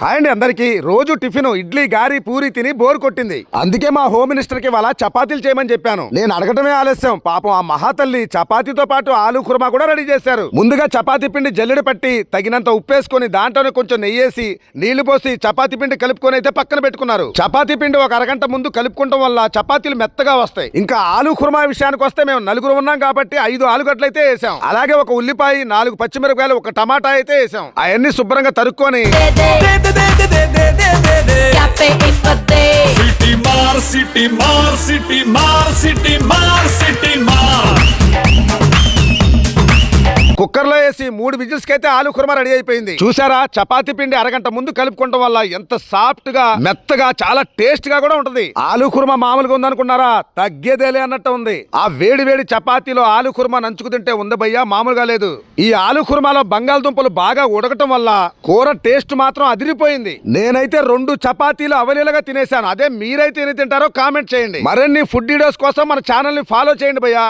Hi అండి అందరికీ. రోజు టిఫిన్ ఇడ్లీ గారి పూరి తిని బోర్ కొట్టింది. అందుకే మా హోమ్ మినిస్టర్కి వాళ్ళ చపాతీలు చేయమని చెప్పాను. నేను అడగటమే ఆలస్యం. పాపం ఆ మహాతల్లి చపాతీతో పాటు ఆలు కుర్మా కూడా రెడీ చేశారు. ముందుగా చపాతీ పిండి జల్లెడ పట్టి తగినంత ఉప్పేసుకొని దాంట్లోనే కొంచెం నెయ్యేసి నీళ్ళు పోసి చపాతీ పిండి కలుపుకొని అయితే పక్కన పెట్టుకున్నారు. చపాతీ పిండి ఒక అరగంట ముందు కలుపుకోవడం వల్ల చపాతీలు మెత్తగా వస్తాయి. ఇంకా ఆలు కుర్మా విషయానికి వస్తే మేము నలుగురు ఉన్నాం కాబట్టి ఐదు ఆలుగడ్డలు అయితే వేసాం. అలాగే ఒక ఉల్లిపాయ నాలుగు పచ్చిమిరపకాయలు ఒక టమాటా అయితే వేసాం. అవన్నీ శుభ్రంగా తరుక్కొని సిటీ మార్ సిటీ మార్ కుక్కర్లో వేసి మూడు విజిల్స్కి అయితే ఆలు కుర్మా రెడీ అయిపోయింది. చూసారా? చపాతీ పిండి అరగంట ముందు కలుపుకోవడం వల్ల ఎంత సాఫ్ట్గా మెత్తగా చాలా టేస్ట్గా కూడా ఉంటది. ఆలు కుర్మా మామూలుగా ఉందనుకున్నారా? తగ్గేదేలే అన్నట్టు ఉంది. ఆ వేడి వేడి చపాతీలో ఆలు కుర్మా నంచుకు తింటే ఉంది భయ్యా మామూలుగా లేదు. ఈ ఆలు కుర్మాలో బంగాళదుంపలు బాగా ఉడకటం వల్ల కూర టేస్ట్ మాత్రం అదిరిపోయింది. నేనైతే రెండు చపాతీలు అవలీలగా తినేశాను. అదే మీరైతే ఎన్ని తింటారో కామెంట్ చేయండి. మరిన్ని ఫుడ్ వీడియోస్ కోసం మన ఛానల్ని ఫాలో చేయండి భయ్యా.